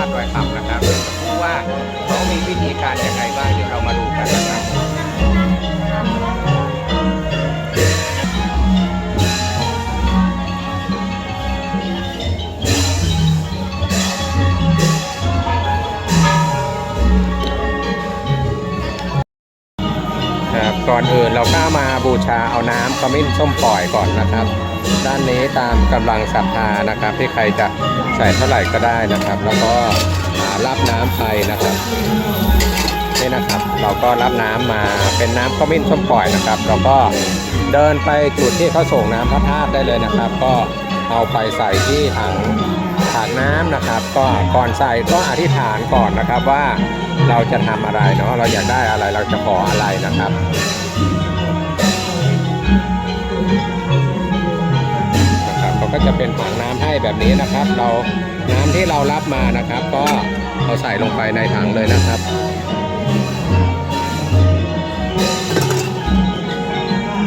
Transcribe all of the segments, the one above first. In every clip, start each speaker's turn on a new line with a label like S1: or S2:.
S1: าตุดอยคำนะครับเดี๋ยวจะพูดว่าเขามีวิธีการอย่างไรบ้างเดี๋ยวเรามาดู ก่อนอื่นเราก็มาบูชาเอาน้ำขมิ้นส้มปล่อยก่อนนะครับ ด้านนี้ตามกำลังศรัทธานะครับ ที่ใครจะใส่เท่าไหร่ก็ได้นะครับ แล้วก็อ่ารับน้ำไปนะครับนี่นะครับ เราก็รับน้ำมาเป็นน้ำขมิ้นส้มปล่อยนะครับ เราก็เดินไปจุดที่เขาส่งน้ำพระธาตุได้เลยนะครับ ก็เอาไปใส่ที่ถังถังน้ำนะครับ ก็ก่อนใส่ก็อธิษฐานก่อนนะครับว่าเราจะทำอะไรเนาะเราอยากได้อะไรเราจะขออะไรนะครับ จะเป็นถังน้ำให้แบบนี้นะครับ เราน้ำที่เรารับมานะครับ ก็เอาใส่ลงไปในถังเลยนะครับ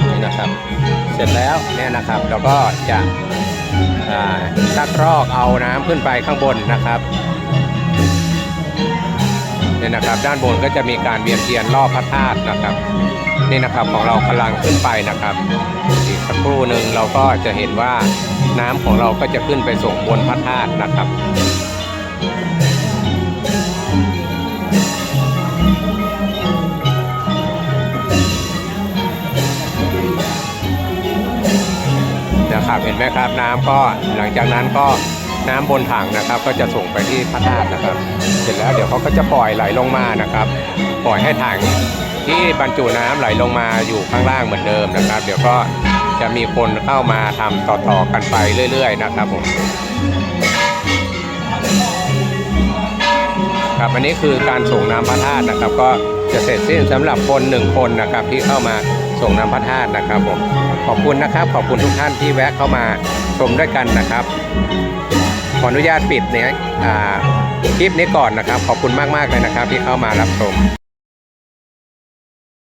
S1: นี่นะครับ เสร็จแล้วเนี่ยนะครับเราก็จะชักรอกเอาน้ำขึ้นไปข้างบนนะครับ เนี่ยนะครับ ด้านบนก็จะมีการเวียนเทียนรอบพระธาตุนะครับ นี่นะครับของเรากำลังขึ้นไปนะครับอีกสักครู่หนึ่งเราก็จะเห็นว่าน้ำของเราก็จะขึ้นไปส่งบนพระธาตุนะครับนะครับเห็นไหมครับน้ำก็หลังจากนั้นก็ น้ำบนถังนะครับ ก็จะส่งไปที่พระธาตุนะครับ เสร็จแล้วเดี๋ยวเขาก็จะปล่อยไหลลงมานะครับ ปล่อยให้ถังที่บรรจุน้ำไหลลงมาอยู่ข้างล่างเหมือนเดิมนะครับ เดี๋ยวก็จะมีคนเข้ามาทำต่อๆกันไปเรื่อย ๆ นะครับผมครับอันนี้คือการส่งน้ำพระธาตุนะครับ ก็จะเสร็จสิ้นสำหรับคนหนึ่งคนนะครับ ที่เข้ามาส่งน้ำพระธาตุนะครับผมขอบคุณนะครับ ขอบคุณทุกท่านที่แวะเข้ามาชมด้วยกันนะครับ ออนุญาตปิดเนี่ยคลิปนี้ก่อนนะครับ ขอบคุณมาก ๆ เลยนะครับที่เข้ามารับชม